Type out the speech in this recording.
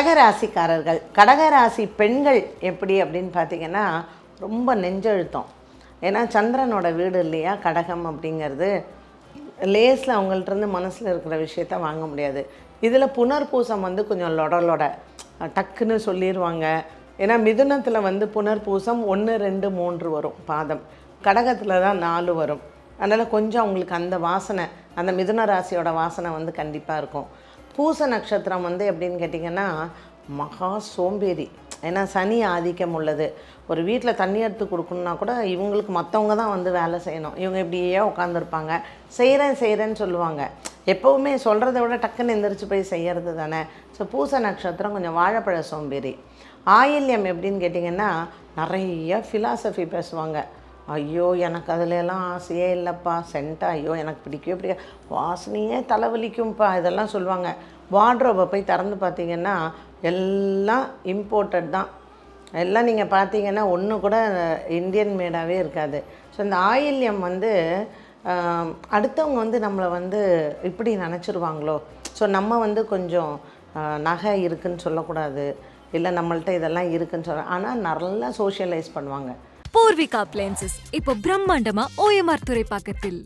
கடகராசிக்காரர்கள். கடகராசி பெண்கள் எப்படி அப்படின்னு பார்த்தீங்கன்னா ரொம்ப நெஞ்செழுத்தம். ஏன்னா சந்திரனோட வீடு இல்லையா? கடகம் அப்படிங்கிறது லேஸில் அவங்கள்ட்ட இருந்து மனசில் இருக்கிற விஷயத்த வாங்க முடியாது. இதில் புனர்பூசம் வந்து கொஞ்சம் லொடலோட டக்குன்னு சொல்லிடுவாங்க ஏன்னா மிதுனத்தில் வந்து புனர்பூசம் ஒன்று ரெண்டு மூன்று வரும் பாதம். கடகத்தில் தான் நாலு வரும். அதனால் கொஞ்சம் அவங்களுக்கு அந்த வாசனை அந்த மிதுன ராசியோட வாசனை வந்து கண்டிப்பாக இருக்கும். பூச நட்சத்திரம் வந்து எப்படின்னு கேட்டிங்கன்னா மகா சோம்பேறி. ஏன்னா சனி ஆதிக்கம் உள்ளது. ஒரு வீட்டில் தண்ணி எடுத்து கொடுக்கணுன்னா கூட இவங்களுக்கு மற்றவங்க தான் வந்து வேலை செய்யணும். இவங்க இப்படியே உட்காந்துருப்பாங்க செய்கிறேன் செய்கிறேன்னு சொல்லுவாங்க. எப்போவுமே சொல்கிறத விட டக்குன்னு எந்திரிச்சு போய் செய்கிறது தானே. ஸோ பூச நட்சத்திரம் கொஞ்சம் வாழைப்பழ சோம்பேறி. ஆயில்யம் எப்படின்னு கேட்டிங்கன்னா நிறைய ஃபிலாசபி பேசுவாங்க. ஐயோ எனக்கு அதுலலாம் ஆசையே இல்லைப்பா. சென்ட்டா ஐயோ எனக்கு பிடிக்கவே பிடிக்க வாசனையே தலைவலிக்கும்ப்பா இதெல்லாம் சொல்லுவாங்க. வார்ட்ரோபை போய் திறந்து பார்த்தீங்கன்னா எல்லாம் இம்போர்ட்டட் தான். எல்லாம் நீங்கள் பார்த்தீங்கன்னா ஒன்று கூட இந்தியன் மேடாகவே இருக்காது. ஸோ இந்த ஆயில்யம் வந்து அடுத்தவங்க வந்து நம்மளை வந்து இப்படி நினச்சிருவாங்களோ? ஸோ நம்ம வந்து கொஞ்சம் நகை இருக்குன்னு சொல்லக்கூடாது. இல்லை நம்மள்ட்ட இதெல்லாம் இருக்குன்னு சொல்ல. ஆனால் நல்லா சோஷியலைஸ் பண்ணுவாங்க. பூர்விகா அப்ளையன்சஸ் இப்போ பிரம்மாண்டமா ஓஎம்ஆர் துறை பாக்கத்தில்.